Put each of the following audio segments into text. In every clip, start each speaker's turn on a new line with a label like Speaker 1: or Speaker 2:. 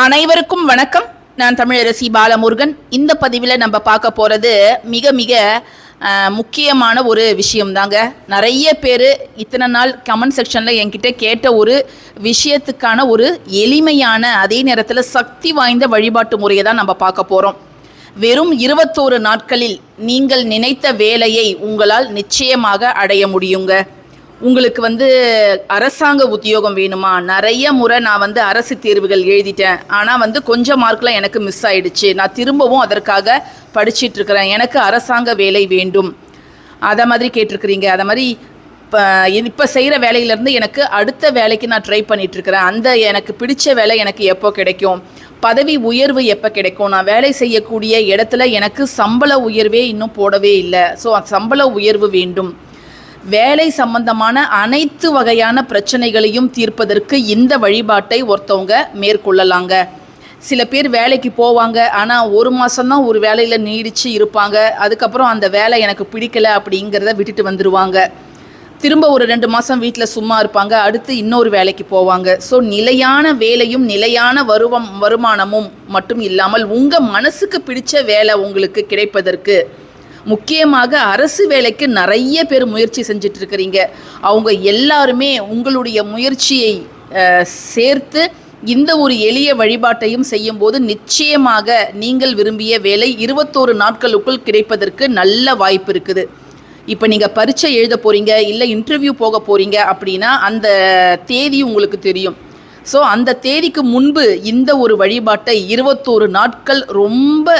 Speaker 1: அனைவருக்கும் வணக்கம். நான் தமிழரசி பாலமுருகன். இந்த பதிவில் நம்ம பார்க்க போகிறது மிக மிக முக்கியமான ஒரு விஷயம்தாங்க. நிறைய பேர் இத்தனை நாள் கமெண்ட் செக்ஷனில் என்கிட்ட கேட்ட ஒரு விஷயத்துக்கான ஒரு எளிமையான அதே நேரத்தில் சக்தி வாய்ந்த வழிபாட்டு முறையை தான் நம்ம பார்க்க போகிறோம் வெறும் இருபத்தோரு நாட்களில் நீங்கள் நினைத்த வேலையை உங்களால் நிச்சயமாக அடைய முடியுங்க. உங்களுக்கு வந்து அரசாங்க உத்தியோகம் வேணுமா? நிறைய முறை நான் வந்து அரசு தேர்வுகள் எழுதிட்டேன். ஆனால் வந்து கொஞ்சம் மார்க்கில் எனக்கு மிஸ் ஆயிடுச்சு. நான் திரும்பவும் அதற்காக படிச்சிட்டு இருக்கிறேன். எனக்கு அரசாங்க வேலை வேண்டும். அதை மாதிரி கேட்டிருக்கிறீங்க. அதை மாதிரி இப்போ இப்போ செய்கிற வேலையிலேருந்து எனக்கு அடுத்த வேலைக்கு நான் ட்ரை பண்ணிகிட்ருக்கிறேன் அந்த எனக்கு பிடிச்ச வேலை எனக்கு எப்போ கிடைக்கும்? பதவி உயர்வு எப்போ கிடைக்கும்? நான் வேலை செய்யக்கூடிய இடத்துல எனக்கு சம்பள உயர்வே இன்னும் போடவே இல்லை. ஸோ சம்பள உயர்வு வேண்டும். வேலை சம்பந்தமான அனைத்து வகையான பிரச்சனைகளையும் தீர்ப்பதற்கு இந்த வழிபாட்டை ஒருத்தவங்க மேற்கொள்ளலாங்க. சில பேர் வேலைக்கு போவாங்க. ஆனால் ஒரு மாதம்தான் ஒரு வேலையில் நீடித்து இருப்பாங்க. அதுக்கப்புறம் அந்த வேலை எனக்கு பிடிக்கலை அப்படிங்கிறத விட்டுட்டு வந்துடுவாங்க திரும்ப ஒரு ரெண்டு மாதம் வீட்டில் சும்மா இருப்பாங்க. அடுத்து இன்னொரு வேலைக்கு போவாங்க. ஸோ நிலையான வேலையும் நிலையான வருவம் வருமானமும் மட்டும் இல்லாமல் உங்கள் மனசுக்கு பிடிச்ச வேலை உங்களுக்கு கிடைப்பதற்கு முக்கியமாக அரசு வேலைக்கு நிறைய பேர் முயற்சி செஞ்சுட்டு இருக்கிறீங்க அவங்க எல்லாருமே உங்களுடைய முயற்சியை சேர்த்து இந்த ஒரு எளிய வழிபாட்டையும் செய்யும்போது நிச்சயமாக நீங்கள் விரும்பிய வேலை இருபத்தோரு நாட்களுக்குள் கிடைப்பதற்கு நல்ல வாய்ப்பு இருக்குது. இப்போ நீங்கள் பரீட்சை எழுத போகிறீங்க இல்லை இன்டர்வியூ போக போகிறீங்க அப்படின்னா அந்த தேதி உங்களுக்கு தெரியும். ஸோ அந்த தேதிக்கு முன்பு இந்த ஒரு வழிபாட்டை இருபத்தோரு நாட்கள் ரொம்ப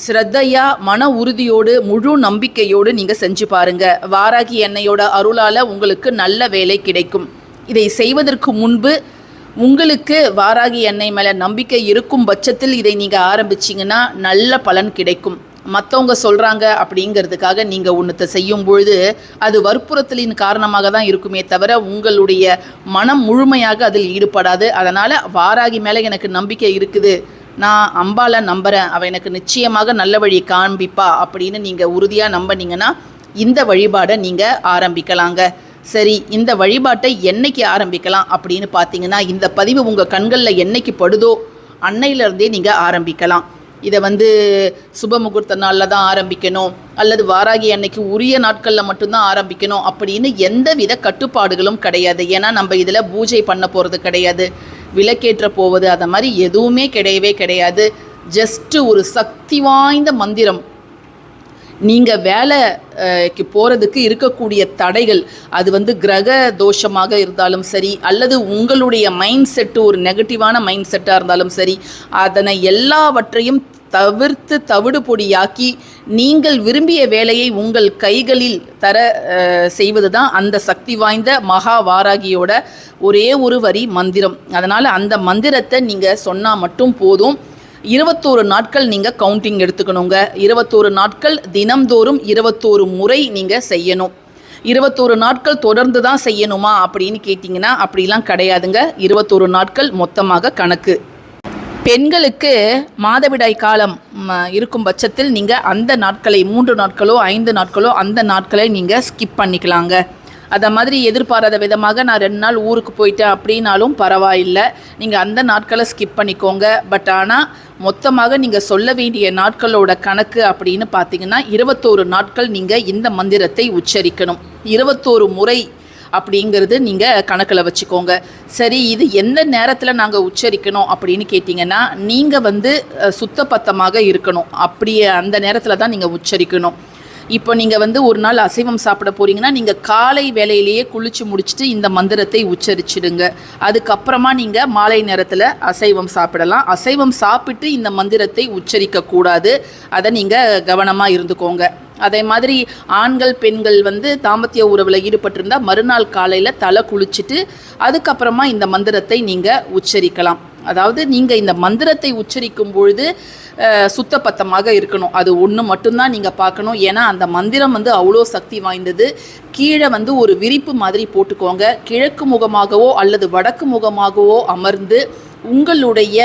Speaker 1: ஸ்ரத்தையா மன உறுதியோடு முழு நம்பிக்கையோடு நீங்கள் செஞ்சு பாருங்க. வாராகி எண்ணெயோட அருளால் உங்களுக்கு நல்ல வேலை கிடைக்கும். இதை செய்வதற்கு முன்பு உங்களுக்கு வாராகி எண்ணெய் மேலே நம்பிக்கை இருக்கும் பட்சத்தில் இதை நீங்கள் ஆரம்பிச்சிங்கன்னா நல்ல பலன் கிடைக்கும். மற்றவங்க சொல்கிறாங்க அப்படிங்கிறதுக்காக நீங்கள் ஒன்றத்தை செய்யும் பொழுது அது வற்புறுத்தலின் காரணமாக தான் இருக்குமே தவிர உங்களுடைய மனம் முழுமையாக அதில் ஈடுபடாது. அதனால் வாராகி மேலே எனக்கு நம்பிக்கை இருக்குது. நான் அம்பால நம்புகிறேன் அவள் எனக்கு நிச்சயமாக நல்ல வழி காண்பிப்பா அப்படின்னு நீங்கள் உறுதியாக நம்பினீங்கன்னா இந்த வழிபாடை நீங்கள் ஆரம்பிக்கலாங்க. சரி இந்த வழிபாட்டை என்னைக்கு ஆரம்பிக்கலாம் அப்படின்னு பார்த்தீங்கன்னா இந்த பதிவு உங்கள் கண்களில் என்னைக்கு படுதோ அன்னையிலேருந்தே நீங்கள் ஆரம்பிக்கலாம். இதை வந்து சுப முகூர்த்த நாளில் தான் ஆரம்பிக்கணும். அல்லது வாராகி அன்னைக்கு உரிய நாட்களில் மட்டும்தான் ஆரம்பிக்கணும் அப்படின்னு எந்தவித கட்டுப்பாடுகளும் கிடையாது. ஏன்னா நம்ம இதில் பூஜை பண்ண போகிறது கிடையாது. விளக்கேற்ற போவது அதை மாதிரி எதுவுமே கிடையவே கிடையாது. ஜஸ்ட்டு ஒரு சக்தி வாய்ந்த மந்திரம். நீங்கள் வேலைக்கு போகிறதுக்கு இருக்கக்கூடிய தடைகள் அது வந்து கிரக தோஷமாக இருந்தாலும் சரி அல்லது உங்களுடைய மைண்ட் செட்டு ஒரு நெகட்டிவான மைண்ட் செட்டாக இருந்தாலும் சரி அதனை எல்லாவற்றையும் தவிர்த்து தவிடு பொடியாக்கி நீங்கள் விரும்பிய வேலையை உங்கள் கைகளில் தர செய்வது தான் அந்த சக்தி வாய்ந்த மகா வாராகியோட ஒரே ஒரு வரி மந்திரம். அதனால் அந்த மந்திரத்தை நீங்கள் சொன்னால் மட்டும் போதும். இருபத்தோரு நாட்கள் நீங்கள் கவுண்டிங் எடுத்துக்கணுங்க. இருபத்தோரு நாட்கள் தினம்தோறும் இருபத்தோரு முறை நீங்கள் செய்யணும். இருபத்தோரு நாட்கள் தொடர்ந்து தான் செய்யணுமா அப்படின்னு கேட்டிங்கன்னா அப்படிலாம் கிடையாதுங்க. இருபத்தோரு நாட்கள் மொத்தமாக கணக்கு. பெண்களுக்கு மாதவிடாய் காலம் இருக்கும் பட்சத்தில் நீங்கள் அந்த நாட்களை மூன்று நாட்களோ ஐந்து நாட்களோ அந்த நாட்களை நீங்கள் ஸ்கிப் பண்ணிக்கலாங்க. அதை மாதிரி எதிர்பாராத விதமாக நான் ரெண்டு நாள் ஊருக்கு போயிட்டேன் அப்படின்னாலும் பரவாயில்லை. நீங்கள் அந்த நாட்களை ஸ்கிப் பண்ணிக்கோங்க. பட் ஆனால் மொத்தமாக நீங்கள் சொல்ல வேண்டிய நாட்களோட கணக்கு அப்படின்னு பார்த்தீங்கன்னா இருபத்தோரு நாட்கள் நீங்கள் இந்த மந்திரத்தை உச்சரிக்கணும். இருபத்தோரு முறை அப்படிங்கிறது நீங்கள் கணக்கில் வச்சுக்கோங்க. சரி இது எந்த நேரத்தில் நாங்கள் உச்சரிக்கணும் அப்படின்னு கேட்டிங்கன்னா நீங்கள் வந்து சுத்தப்பத்தமாக சுத்தபத்தமாக இருக்கணும். அப்படியே அந்த நேரத்தில் தான் நீங்கள் உச்சரிக்கணும். இப்போ நீங்கள் வந்து ஒரு நாள் அசைவம் சாப்பிட போறீங்கன்னா நீங்கள் காலை வேலையிலேயே குளிச்சு முடிச்சுட்டு இந்த மந்திரத்தை உச்சரிச்சிடுங்க. அதுக்கப்புறமா நீங்கள் மாலை நேரத்தில் அசைவம் சாப்பிடலாம். அசைவம் சாப்பிட்டு இந்த மந்திரத்தை உச்சரிக்கக்கூடாது. அதை நீங்கள் கவனமாக இருந்துக்கோங்க. அதே மாதிரி ஆண்கள் பெண்கள் வந்து தாம்பத்திய உறவில் ஈடுபட்டிருந்தால் மறுநாள் காலையில் தலை குளிச்சுட்டு அதுக்கப்புறமா இந்த மந்திரத்தை நீங்கள் உச்சரிக்கலாம். அதாவது நீங்கள் இந்த மந்திரத்தை உச்சரிக்கும் பொழுது சுத்தப்பத்தமாக இருக்கணும். அது ஒன்று மட்டும்தான் நீங்கள் பார்க்கணும். ஏன்னா அந்த மந்திரம் வந்து அவ்வளோ சக்தி வாய்ந்தது. கீழே வந்து ஒரு விரிப்பு மாதிரி போட்டுக்கோங்க. கிழக்கு முகமாகவோ அல்லது வடக்கு முகமாகவோ அமர்ந்து உங்களுடைய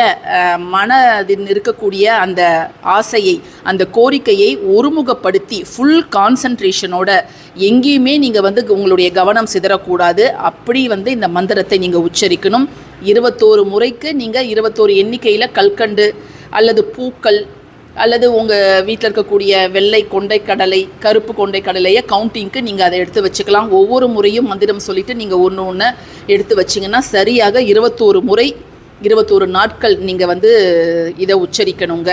Speaker 1: மனதில் இருக்கக்கூடிய அந்த ஆசையை அந்த கோரிக்கையை ஒருமுகப்படுத்தி ஃபுல் கான்சன்ட்ரேஷனோட எங்கேயுமே நீங்கள் வந்து உங்களுடைய கவனம் சிதறக்கூடாது. அப்படி வந்து இந்த மந்திரத்தை நீங்கள் உச்சரிக்கணும். இருபத்தோரு முறைக்கு நீங்கள் இருபத்தோரு எண்ணிக்கையில் கல்கண்டு அல்லது பூக்கள் அல்லது உங்கள் வீட்டில் இருக்கக்கூடிய வெள்ளை கொண்டை கடலை கருப்பு கொண்டை கடலையை கவுண்டிங்க்கு நீங்கள் அதை எடுத்து வச்சுக்கலாம். ஒவ்வொரு முறையும் மந்திரம் சொல்லிவிட்டு நீங்கள் ஒன்று ஒன்று எடுத்து வச்சிங்கன்னா சரியாக இருபத்தோரு முறை இருபத்தோரு நாட்கள் நீங்கள் வந்து இதை உச்சரிக்கணுங்க.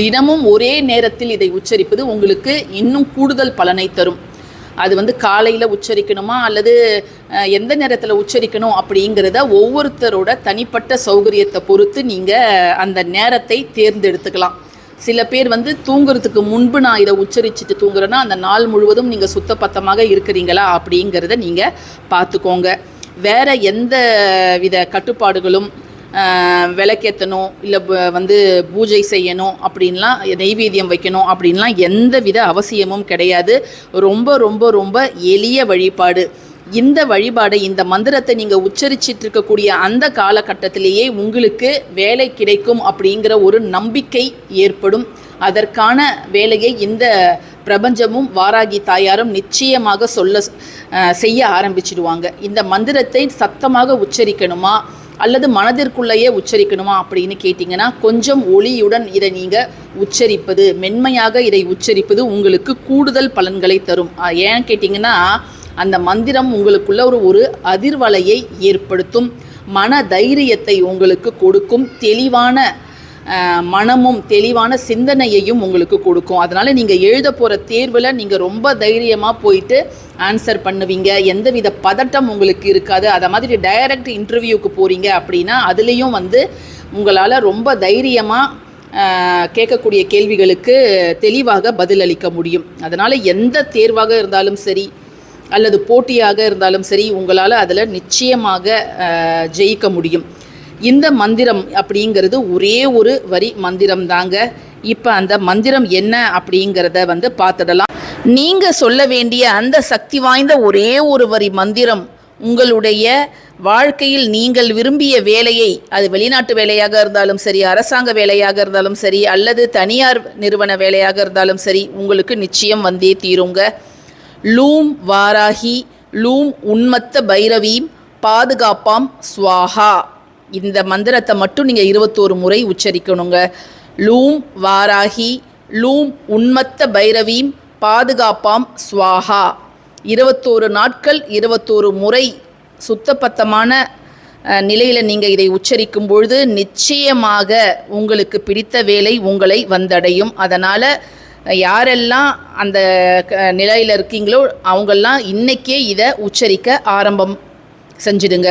Speaker 1: தினமும் ஒரே நேரத்தில் இதை உச்சரிப்பது உங்களுக்கு இன்னும் கூடுதல் பலனை தரும். அது வந்து காலையில் உச்சரிக்கணுமா அல்லது எந்த நேரத்தில் உச்சரிக்கணும் அப்படிங்கிறத ஒவ்வொருத்தரோட தனிப்பட்ட சௌகரியத்தை பொறுத்து நீங்கள் அந்த நேரத்தை தேர்ந்தெடுத்துக்கலாம். சில பேர் வந்து தூங்குறதுக்கு முன்பு நான் இதை உச்சரிச்சுட்டு தூங்குறேன்னா அந்த நாள் முழுவதும் நீங்கள் சுத்தப்பத்தமாக இருக்கிறீங்களா அப்படிங்கிறத நீங்கள் பார்த்துக்கோங்க. வேறு எந்த வித கட்டுப்பாடுகளும் விளக்கேற்றணும் இல்லை வந்து பூஜை செய்யணும் அப்படின்லாம் நெய்வேத்தியம் வைக்கணும் அப்படின்லாம் எந்த வித அவசியமும் கிடையாது. ரொம்ப ரொம்ப ரொம்ப எளிய வழிபாடு. இந்த வழிபாடை இந்த மந்திரத்தை நீங்கள் உச்சரிச்சிட்டு இருக்கக்கூடிய அந்த காலகட்டத்திலேயே உங்களுக்கு வேலை கிடைக்கும் அப்படிங்கிற ஒரு நம்பிக்கை ஏற்படும். அதற்கான வேலையை இந்த பிரபஞ்சமும் வாராகி தாயாரும் நிச்சயமாக சொல்ல செய்ய ஆரம்பிச்சிடுவாங்க. இந்த மந்திரத்தை சத்தமாக உச்சரிக்கணுமா? அல்லது மனதிற்குள்ளேயே உச்சரிக்கணுமா அப்படின்னு கேட்டிங்கன்னா கொஞ்சம் ஒளியுடன் இதை நீங்கள் உச்சரிப்பது மென்மையாக இதை உச்சரிப்பது உங்களுக்கு கூடுதல் பலன்களை தரும். ஏன் கேட்டிங்கன்னா அந்த மந்திரம் உங்களுக்குள்ள ஒரு ஒரு அதிர்வலையை ஏற்படுத்தும் மன தைரியத்தை உங்களுக்கு கொடுக்கும் தெளிவான மனமும் தெளிவான சிந்தனையையும் உங்களுக்கு கொடுக்கும். அதனால் நீங்கள் எழுத போகிற தேர்வில் நீங்கள் ரொம்ப தைரியமாக போயிட்டு ஆன்சர் பண்ணுவீங்க. எந்தவித பதட்டம் உங்களுக்கு இருக்காது. அதை மாதிரி டைரக்ட் இன்டர்வியூக்கு போகிறீங்க அப்படின்னா அதுலேயும் வந்து உங்களால் ரொம்ப தைரியமாக கேட்கக்கூடிய கேள்விகளுக்கு தெளிவாக பதிலளிக்க முடியும். அதனால் எந்த தேர்வாக இருந்தாலும் சரி அல்லது போட்டியாக இருந்தாலும் சரி உங்களால் அதில் நிச்சயமாக ஜெயிக்க முடியும். இந்த மந்திரம் அப்படிங்கிறது ஒரே ஒரு வரி மந்திரம் தாங்க இப்போ அந்த மந்திரம் என்ன அப்படிங்கிறத வந்து பார்த்துடலாம். நீங்கள் சொல்ல வேண்டிய அந்த சக்தி வாய்ந்த ஒரே ஒரு வரி மந்திரம் உங்களுடைய வாழ்க்கையில் நீங்கள் விரும்பிய வேலையை அது வெளிநாட்டு வேலையாக இருந்தாலும் சரி அரசாங்க வேலையாக இருந்தாலும் சரி அல்லது தனியார் நிறுவன வேலையாக இருந்தாலும் சரி உங்களுக்கு நிச்சயம் வந்தே தீருங்க. லூம் வாராகி லூம் உன்மத்த பைரவீம் பாதுகாப்பாம் ஸ்வாஹா. இந்த மந்திரத்தை மட்டும் நீங்கள் இருபத்தோரு முறை உச்சரிக்கணுங்க. லூம் வாராகி லூம் உன்மத்த பைரவீம் பாதுகாப்பாம் ஸ்வாஹா இருபத்தோரு நாட்கள் இருபத்தோரு முறை சுத்தபத்தமான நிலையில் நீங்கள் இதை உச்சரிக்கும் பொழுது நிச்சயமாக உங்களுக்கு பிடித்த வேலை உங்களை வந்தடையும். அதனால் யாரெல்லாம் அந்த நிலையில் இருக்கீங்களோ அவங்கெல்லாம் இன்றைக்கே இதை உச்சரிக்க ஆரம்பம் செஞ்சிடுங்க.